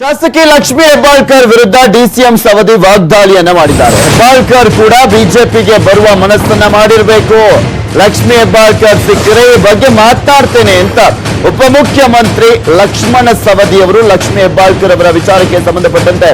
ಶಾಸಕಿ ಲಕ್ಷ್ಮಿ ಹೆಬ್ಬಾಳ್ಕರ್ ವಿರುದ್ಧ ಡಿಸಿಎಂ ಸವದಿ ವಾಗ್ದಾಳಿಯನ್ನ ಮಾಡಿದ್ದಾರೆ. ಹೆಬ್ಬಾಳ್ಕರ್ ಕೂಡ ಬಿಜೆಪಿಗೆ ಬರುವ ಮನಸ್ಸನ್ನ ಮಾಡಿರಬೇಕು. ಲಕ್ಷ್ಮಿ ಹೆಬ್ಬಾಳ್ಕರ್ ಸಿಕ್ಕರೆ ಈ ಬಗ್ಗೆ ಮಾತಾಡ್ತೇನೆ ಅಂತ ಉಪಮುಖ್ಯಮಂತ್ರಿ ಲಕ್ಷ್ಮಣ ಸವದಿ ಅವರು ಲಕ್ಷ್ಮಿ ಹೆಬ್ಬಾಳ್ಕರ್ ಅವರ ವಿಚಾರಕ್ಕೆ ಸಂಬಂಧಪಟ್ಟಂತೆ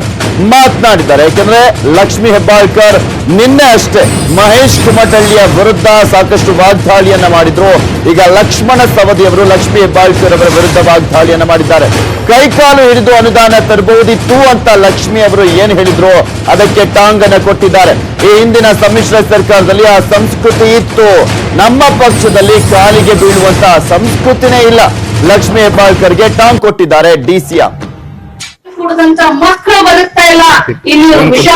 ಮಾತನಾಡಿದ್ದಾರೆ. ಯಾಕಂದ್ರೆ ಲಕ್ಷ್ಮಿ ಹೆಬ್ಬಾಳ್ಕರ್ ನಿನ್ನೆ ಅಷ್ಟೇ ಮಹೇಶ್ ಕುಮಟಳ್ಳಿಯ ವಿರುದ್ಧ ಸಾಕಷ್ಟು ವಾಗ್ದಾಳಿಯನ್ನ ಮಾಡಿದ್ರು. ಈಗ ಲಕ್ಷ್ಮಣ ಸವದಿ ಅವರು ಲಕ್ಷ್ಮಿ ಹೆಬ್ಬಾಳ್ಕರ್ ಅವರ ವಿರುದ್ಧ ವಾಗ್ದಾಳಿಯನ್ನ ಮಾಡಿದ್ದಾರೆ. ಕೈಕಾಲು ಹಿಡಿದು ಅನುದಾನ ತರಬಹುದಿತ್ತು ಅಂತ ಲಕ್ಷ್ಮಿ ಅವರು ಏನ್ ಹೇಳಿದ್ರು? ಅದಕ್ಕೆ ಟಾಂಗನ್ನ ಕೊಟ್ಟಿದ್ದಾರೆ. ಈ ಹಿಂದಿನ ಸಮ್ಮಿಶ್ರ ಸರ್ಕಾರದಲ್ಲಿ ಆ ಸಂಸ್ಕೃತಿ ಇತ್ತು. ನಮ್ಮ ಪಕ್ಷದಲ್ಲಿ ಕಾಲಿಗೆ ಬೀಳುವಂತಹ ಸಂಸ್ಕೃತಿನೇ ಇಲ್ಲ. ಲಕ್ಷ್ಮೀ ಹೆಬ್ಬಾಳ್ಕರ್ಗೆ ಟಾಂಗ್ ಕೊಟ್ಟಿದ್ದಾರೆ ಡಿಸಿಎಂ ಮಕ್ಕಳು ಬದುಕ್ತಾ ಇಲ್ಲ. ಇಲ್ಲಿ ವಿಷ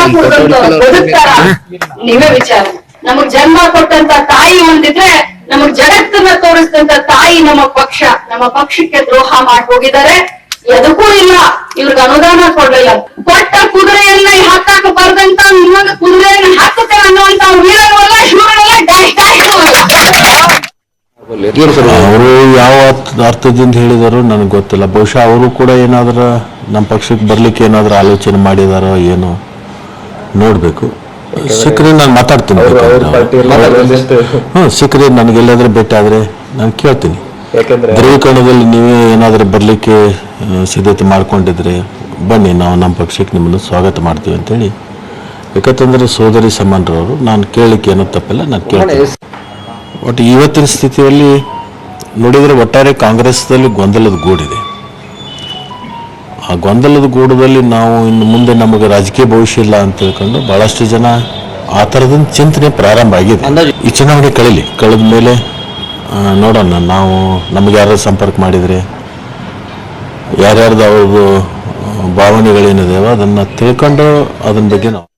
ವಿಚಾರ. ನಮಗ್ ಜನ್ಮ ಕೊಟ್ಟಂತ ತಾಯಿ ಒಂದಿದ್ರೆ ನಮಗ್ ಜಗತ್ತನ್ನ ತೋರಿಸಿದಂತ ತಾಯಿ ನಮ್ಮ ಪಕ್ಷ. ನಮ್ಮ ಪಕ್ಷಕ್ಕೆ ದ್ರೋಹ ಮಾಡಿ ಹೋಗಿದ್ದಾರೆ. ಎದಕ್ಕೂ ಇಲ್ಲ. ಇವ್ರಿಗೆ ಅನುದಾನ ಕೊಡ್ಲಿಲ್ಲ. ಕೊಟ್ಟ ಕುದುರೆಯನ್ನ ಹಾಕಾಕ ಬರ್ದಂತ ಇನ್ನೊಂದು ಕುದುರೆಯನ್ನ ಅವರು ಯಾವ ಅರ್ಥ- ಅರ್ಥದಿಂದ ಹೇಳಿದಾರೋ ನನಗೆ ಗೊತ್ತಿಲ್ಲ. ಬಹುಶಃ ಅವರು ಕೂಡ ಏನಾದರೂ ನಮ್ಮ ಪಕ್ಷಕ್ಕೆ ಬರ್ಲಿಕ್ಕೆ ಏನಾದರೂ ಆಲೋಚನೆ ಮಾಡಿದಾರೋ ಏನೋ ನೋಡಬೇಕು. ಸಿಕ್ಕರೆ ನಾನು ಮಾತಾಡ್ತೀನಿ ಹ್ಞೂ ಸಿಕ್ಕರೆ ನನಗೆಲ್ಲಾದರೂ ಭೇಟಿ ಆದರೆ ನಾನು ಕೇಳ್ತೀನಿ. ಧ್ರುವೀಕರಣದಲ್ಲಿ ನೀವೇ ಏನಾದರೂ ಬರಲಿಕ್ಕೆ ಸಿದ್ಧತೆ ಮಾಡ್ಕೊಂಡಿದ್ರೆ ಬನ್ನಿ ನಾವು ನಮ್ಮ ಪಕ್ಷಕ್ಕೆ ನಿಮ್ಮನ್ನು ಸ್ವಾಗತ ಮಾಡ್ತೀವಿ ಅಂತೇಳಿ. ಯಾಕಂತಂದರೆ ಸೋದರಿ ಸಮಾನರವರು ನಾನು ಕೇಳಲಿಕ್ಕೆ ಏನೋ ತಪ್ಪಿಲ್ಲ ನಾನು ಕೇಳ್ತೀನಿ. ಒಟ್ಟು ಇವತ್ತಿನ ಸ್ಥಿತಿಯಲ್ಲಿ ನೋಡಿದರೆ ಒಟ್ಟಾರೆ ಕಾಂಗ್ರೆಸ್ದಲ್ಲಿ ಗೊಂದಲದ ಗೂಡಿದೆ. ಆ ಗೊಂದಲದ ಗೂಡದಲ್ಲಿ ನಾವು ಇನ್ನು ಮುಂದೆ ನಮಗೆ ರಾಜಕೀಯ ಭವಿಷ್ಯ ಇಲ್ಲ ಅಂತ ತಿಳ್ಕೊಂಡು ಬಹಳಷ್ಟು ಜನ ಆ ಥರದೊಂದು ಚಿಂತನೆ ಪ್ರಾರಂಭ ಆಗಿದೆ. ಈ ಚುನಾವಣೆ ಕಳೀಲಿ. ಕಳೆದ ಮೇಲೆ ನೋಡೋಣ. ನಾವು ನಮಗೆ ಯಾರು ಸಂಪರ್ಕ ಮಾಡಿದರೆ ಯಾರ್ಯಾರ್ದು ಅವ್ರದ್ದು ಭಾವನೆಗಳೇನಿದಾವೆ ಅದನ್ನು ತಿಳ್ಕೊಂಡು ಅದನ್ನ ಬಗ್ಗೆ ನಾವು